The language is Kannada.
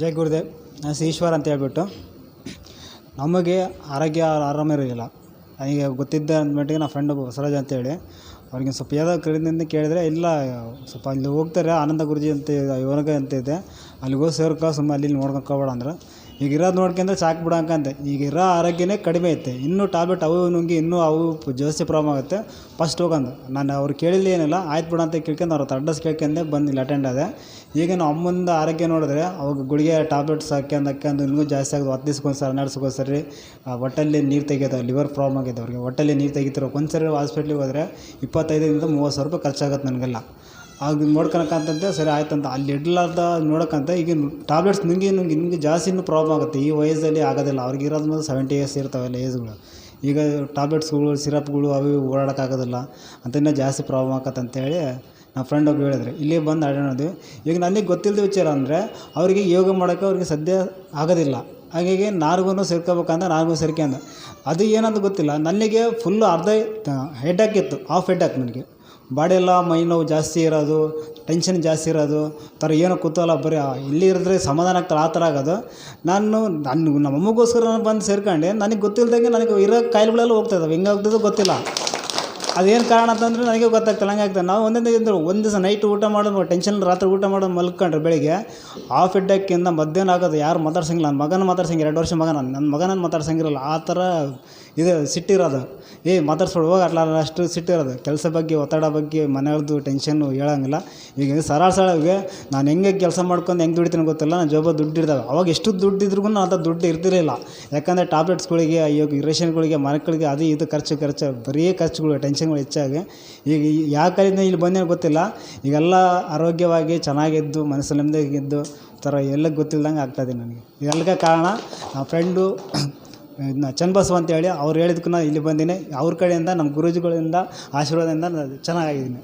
ಜೈ ಗುರುದೇವ್, ನಾನು ಸಿ ಈಶ್ವರ್ ಅಂತ ಹೇಳ್ಬಿಟ್ಟು ನಮಗೆ ಆರೋಗ್ಯ ಆರಾಮ ಇರಲಿಲ್ಲ ನನಗೆ ಗೊತ್ತಿದ್ದ ಮಟ್ಟಿಗೆ ನನ್ನ ಫ್ರೆಂಡ್ ಬಸವರಾಜ್ ಅಂತೇಳಿ, ಅವ್ರಿಗೆ ಸ್ವಲ್ಪ ಏನೋ ಕಡೆಯಿಂದ ಕೇಳಿದರೆ, ಇಲ್ಲ, ಸ್ವಲ್ಪ ಅಲ್ಲಿ ಹೋಗ್ತಾರೆ, ಆನಂದ ಗುರುಜಿ ಅಂತ ಇವ್ರಿಗೆ ಅಂತ ಇದೆ, ಅಲ್ಲಿಗೆ ಹೋಗಿ ಸೇರ್ಕೊ ಸುಮ್ಮನೆ ಅಲ್ಲಿ ಇಲ್ಲಿ ಅಂದ್ರೆ. ಈಗ ಇರೋದು ನೋಡ್ಕೊಂಡ್ರೆ ಸಾಕು ಬಿಡು ಈಗ ಇರೋ ಆರೋಗ್ಯನೇ ಕಡಿಮೆ ಐತೆ. ಇನ್ನೂ ಟ್ಯಾಬ್ಲೆಟ್ ಅವು ನುಂಗಿ ಇನ್ನೂ ಅವು ಜಾಸ್ತಿ ಪ್ರಾಬ್ಲಮ್ ಆಗುತ್ತೆ. ಫಸ್ಟ್ ಹೋಗಂದು. ನಾನು ಅವ್ರು ಕೇಳಿಲ್ಲ ಏನಿಲ್ಲ, ಆಯ್ತು ಬಿಡ ಅಂತ ಕೇಳ್ಕೊಂಡು ಅವ್ರ ಅಡ್ರೆಸ್ ಕೇಳ್ಕೊಂಡೆ, ಬಂದು ಇಲ್ಲಿ ಅಟೆಂಡ್ ಆದೆ. ಈಗ ನಮ್ಮ ಅಮ್ಮಂದು ಆರೋಗ್ಯ ನೋಡಿದ್ರೆ ಅವಾಗ ಗುಳಿಗೆ ಟ್ಯಾಬ್ಲೆಟ್ಸ್ ಹಾಕ್ಯಂದು ಹಾಕ್ಯಂದು ಇನ್ನೂ ಜಾಸ್ತಿ ಆಗೋದು. ಹತ್ತು ದಿವ್ಸಕ್ಕೆ ಸರಿ ಹನ್ನೆರಡು ಸರಿ ಹೊಟ್ಟೆಲ್ಲಿ ನೀರು ತೆಗಿಯೋದು ಲಿವರ್ ಪ್ರಾಬ್ಲಮ್ ಆಗಿದೆ ಅವ್ರಿಗೆ. ಹೊಟ್ಟೆಲ್ಲಿ ನೀರು ತೆಗಿತಿರೋ ಒಂದು ಸರಿ ಹಾಸ್ಪಿಟ್ಲಿಗೆ ಹೋದರೆ ಇಪ್ಪತ್ತೈದರಿಂದ ಮೂವತ್ತು ಸಾವಿರ ರೂಪಾಯಿ ಖರ್ಚಾಗುತ್ತೆ ನನಗೆಲ್ಲ. ಆಗ ನೋಡ್ಕೊಳಕ್ಕಂತಂತೆ ಸರಿ ಆಯ್ತಂತ. ಅಲ್ಲಿ ಇಡ್ಲಾರ್ದ ನೋಡೋಕ್ಕಂತ ಈಗ ಟ್ಯಾಬ್ಲೆಟ್ಸ್ ನಿಮಗೆ ನುಂಗಿ ನಿಮಗೆ ಜಾಸ್ತಿ ಇನ್ನೂ ಪ್ರಾಬ್ಲಮ್ ಆಗುತ್ತೆ. ಈ ವಯಸ್ಸಲ್ಲಿ ಆಗೋದಿಲ್ಲ. ಅವ್ರಿಗೆ ಇರೋದು ಮೊದಲು ಸೆವೆಂಟಿ ಇಯರ್ಸ್ ಇರ್ತಾವೆಲ್ಲ ಏಜ್ಗಳು ಈಗ ಟ್ಯಾಬ್ಲೆಟ್ಸ್ಗಳು ಸಿರಪ್ಗಳು ಅವು ಓಡಾಡೋಕ್ಕಾಗೋದಿಲ್ಲ ಅಂತ ಇನ್ನೂ ಜಾಸ್ತಿ ಪ್ರಾಬ್ಲಮ್ ಆಗತ್ತೆ ಅಂತೇಳಿ ನಮ್ಮ ಫ್ರೆಂಡ್ ಒಬ್ಬರು ಹೇಳಿದ್ರು. ಇಲ್ಲಿ ಬಂದು ಅಡ್ಡಾಡೋದು ಈಗ ನನಗೆ ಗೊತ್ತಿಲ್ಲದ ವಿಚಾರ ಅಂದರೆ, ಅವರಿಗೆ ಯೋಗ ಮಾಡೋಕ್ಕೆ ಅವ್ರಿಗೆ ಸದ್ಯ ಆಗೋದಿಲ್ಲ. ಹಾಗಾಗಿ ನಾರ್ಗೂ ಸೇರ್ಕೋಬೇಕಂದ್ರೆ ನಾರ್ಗೂ ಸೇರ್ಕೊಂಡ ಅದು ಏನಂತ ಗೊತ್ತಿಲ್ಲ. ನನಗೆ ಫುಲ್ಲು ಅರ್ಧ ಹೆಡ್ಡಾಕಿತ್ತು ಆಫ್ ಹೆಡ್ ಆಕ್ ನನಗೆ. ಬಾಡಿ ಎಲ್ಲ ಮೈ ನೋವು ಜಾಸ್ತಿ ಇರೋದು ಟೆನ್ಷನ್ ಜಾಸ್ತಿ ಇರೋದು ಥರ ಏನೋ ಕೂತಲ್ಲ ಬರೀ ಇಲ್ಲಿ ಇರಿದ್ರೆ ಸಮಾಧಾನ ಆಗ್ತಾರೆ, ಆ ಥರ ಆಗೋದು. ನಾನು ನನ್ನ ನಮ್ಮಮ್ಮಗೋಸ್ಕರ ನಾನು ಬಂದು ಸೇರ್ಕೊಂಡೆ, ನನಗೆ ಗೊತ್ತಿಲ್ದಂಗೆ ನನಗೆ ಇರೋ ಕಾಯಿಲೆಗಳೆಲ್ಲ ಹೋಗ್ತಾಯಿದ್ದಾವೆ ಹೆಂಗಾಗ್ತದೋ ಗೊತ್ತಿಲ್ಲ. ಅದೇನು ಕಾರಣ ಅಂತಂದ್ರೆ ನನಗೆ ಗೊತ್ತಾಗ್ತಿಲ್ಲ ಹಂಗೆ ಆಗ್ತದೆ ನಾವು ಒಂದೊಂದು ಇದ್ರು ಒಂದು ದಿವಸ ನೈಟ್ ಊಟ ಮಾಡೋದು ಟೆನ್ಷನ್ ರಾತ್ರಿ ಊಟ ಮಾಡೋದು ಮಲ್ಕೊಂಡ್ರೆ ಬೆಳಿಗ್ಗೆ ಆಫ್ ಇಡ್ಡಕ್ಕಿಂತ ಮಧ್ಯಾಹ್ನ ಆಗೋದು ಯಾರು ಮಾತಾಡ್ಸಂಗಿಲ್ಲ. ನನ್ನ ಮಗನ ಮಾತಾಡ್ಸಂಗೆ ಎರಡು ವರ್ಷ ಮಗನ. ನನ್ನ ಮಗನ ಮಾತಾಡ್ಸಂಗಿರಲ್ಲ, ಆ ಥರ ಇದು ಸಿಟ್ಟಿರೋದು ಏ ಮಾತಾಡ್ಸ್ಬಿಡು ಹೋಗಿ ಅಟ್ಲ ಅಷ್ಟು ಸಿಟ್ಟಿರೋದು ಕೆಲಸ ಬಗ್ಗೆ, ಒತ್ತಡ ಬಗ್ಗೆ ಮನೆಯವ್ರದ್ದು ಟೆನ್ಷನ್ನು ಹೇಳಂಗಿಲ್ಲ. ಈಗ ಸರಳ ನಾನು ಹೆಂಗೆ ಕೆಲಸ ಮಾಡ್ಕೊಂಡು ಹೆಂಗೆ ದುಡಿತೀನಿ ಗೊತ್ತಿಲ್ಲ, ನಾನು ಜೋಬ ದುಡ್ಡು ಇರ್ತಾವೆ ಅವಾಗ ಎಷ್ಟು ದುಡ್ಡು ಇದ್ರೂ ಅಂತ ದುಡ್ಡು ಇರ್ತಿರಲಿಲ್ಲ. ಯಾಕಂದರೆ ಟ್ಯಾಬ್ಲೆಟ್ಸ್ಗಳಿಗೆ ಅಯ್ಯೋ ರೇಷನ್ಗಳಿಗೆ ಮನೆಗಳಿಗೆ ಅದು ಇದು ಖರ್ಚು ಖರ್ಚು, ಬರೀ ಖರ್ಚುಗಳು ಟೆನ್ಷನ್ಗಳು ಹೆಚ್ಚಾಗಿ. ಈಗ ಯಾವ ಕಡೆಯಿಂದ ಇಲ್ಲಿ ಬಂದೇನೋ ಗೊತ್ತಿಲ್ಲ. ಈಗೆಲ್ಲ ಆರೋಗ್ಯವಾಗಿ ಚೆನ್ನಾಗಿದ್ದು ಮನಸ್ಸು ನೆಮ್ಮದಿಯಾಗಿದ್ದು ಥರ ಎಲ್ಲ ಗೊತ್ತಿಲ್ದಂಗೆ ಆಗ್ತಾಯಿದೆ ನನಗೆ. ಇದೆಲ್ಲಕ್ಕೆ ಕಾರಣ ನಮ್ಮ ಫ್ರೆಂಡು ಚನ್ನಬಸವ ಅಂತೇಳಿ ಅವ್ರು ಹೇಳಿದ್ಕೆ ನಾನು ಇಲ್ಲಿ ಬಂದೀನಿ. ಅವ್ರ ಕಡೆಯಿಂದ, ನಮ್ಮ ಗುರೂಜಿಗಳಿಂದ, ಆಶೀರ್ವಾದದಿಂದ ನಾನು ಚೆನ್ನಾಗಿದ್ದೀನಿ.